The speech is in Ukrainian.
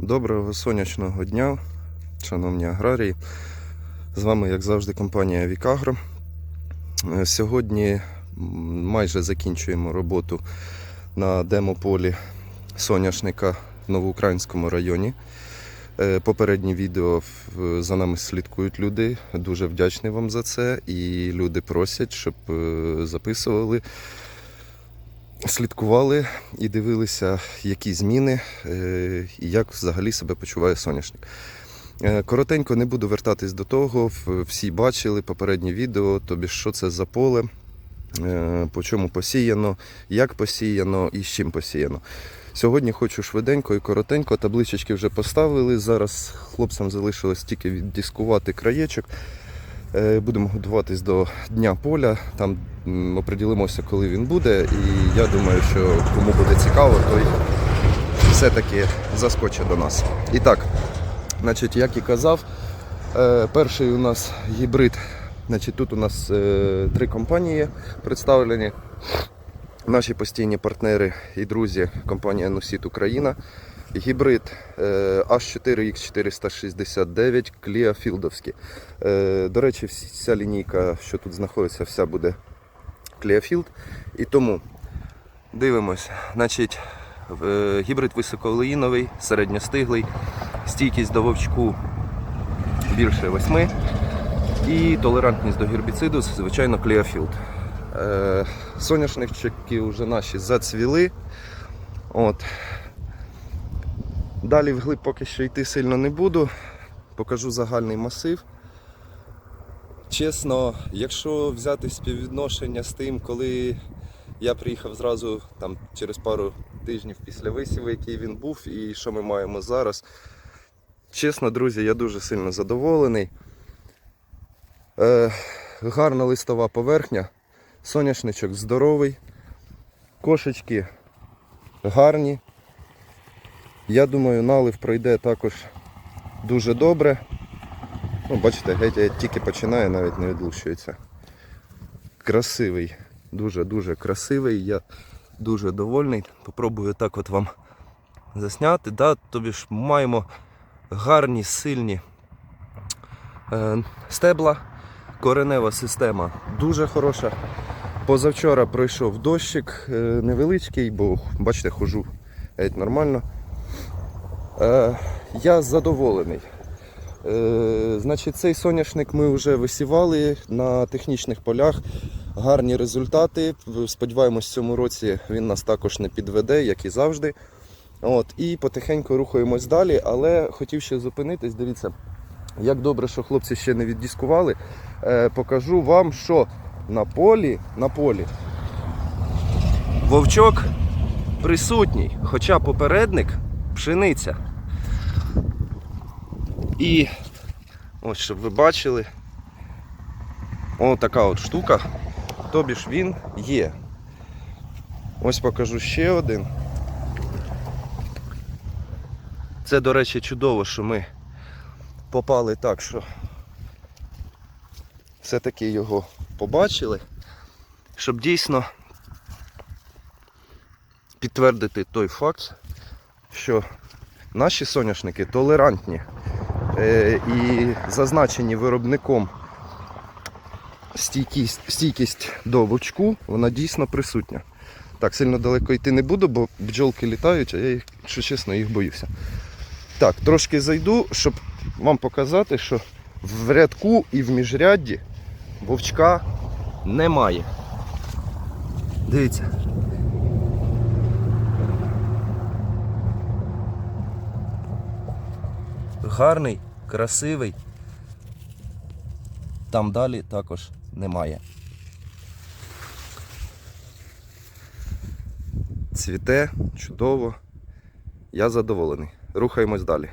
Доброго сонячного дня, шановні аграрії. З вами, як завжди, компанія Вікагро. Е, Сьогодні майже закінчуємо роботу на демополі соняшника в Новоукраїнському районі. Е, Попередні відео за нами слідкують люди. Дуже вдячний вам за це. І люди просять, щоб е, записували, слідкували і дивилися, які зміни е, і як взагалі себе почуває соняшник. Е, Коротенько не буду вертатись до того. Всі бачили попереднє відео, тобі що це за поле, е, по чому посіяно, як посіяно і з чим посіяно. Сьогодні хочу швиденько і коротенько. Табличечки вже поставили. Зараз хлопцям залишилось тільки віддіскувати краєчок. Е, Будемо готуватись до Дня поля. Там оприділимося, коли він буде. І я думаю, що кому буде цікаво, той все-таки заскочить до нас. І так, значить, як і казав, е, перший у нас гібрид. Значить, тут у нас е, три компанії представлені. Наші постійні партнери і друзі, компанія Нусіт Україна. Гібрид е, H4X469 Кліафілдовський. Е, До речі, вся лінійка, що тут знаходиться, вся буде Кліафілд. І тому дивимось. Значить, е, гібрид високоолеїновий, середньостиглий, стійкість до вовчку більше 8 і толерантність до гербіциду, звичайно, Кліафілд. Е, Соняшнички вже наші зацвіли. От. Далі вглиб поки що йти сильно не буду. Покажу загальний масив. Чесно, якщо взяти співвідношення з тим, коли я приїхав зразу там, через пару тижнів після висіву, який він був, і що ми маємо зараз. Чесно, друзі, я дуже сильно задоволений. Е, гарна листова поверхня, соняшничок здоровий, кошечки гарні. Я думаю, налив пройде також дуже добре. Ну, бачите, геть тільки починаю, навіть не відлущується. Красивий, дуже-дуже красивий. Я дуже довольний. Попробую так от вам засняти. Да, тобі ж маємо гарні, сильні е, стебла. Коренева система дуже хороша. Позавчора пройшов дощик е, невеличкий, бо бачите, хожу геть нормально. Е, я задоволений. Е, значить, цей соняшник ми вже висівали на технічних полях. Гарні результати. Сподіваємось, в цьому році він нас також не підведе, як і завжди. От, і потихеньку рухаємось далі, але хотів ще зупинитись. Дивіться, як добре, що хлопці ще не віддіскували. Е, покажу вам, що на полі, на полі вовчок присутній, хоча попередник пшениця. І ось щоб ви бачили, ось така от штука, тобі ж він є. Ось покажу ще один. Це, до речі, чудово, що ми попали так, що все-таки його побачили, щоб дійсно підтвердити той факт, що наші соняшники толерантні і зазначені виробником стійкість, стійкість до вовчку, вона дійсно присутня. Так, сильно далеко йти не буду, бо бджолки літають, а я, їх, якщо чесно, їх боюся. Так, трошки зайду, щоб вам показати, що в рядку і в міжрядді вовчка немає. Дивіться. Гарний, красивий. Там далі також немає. Цвіте, чудово. Я задоволений. Рухаємось далі.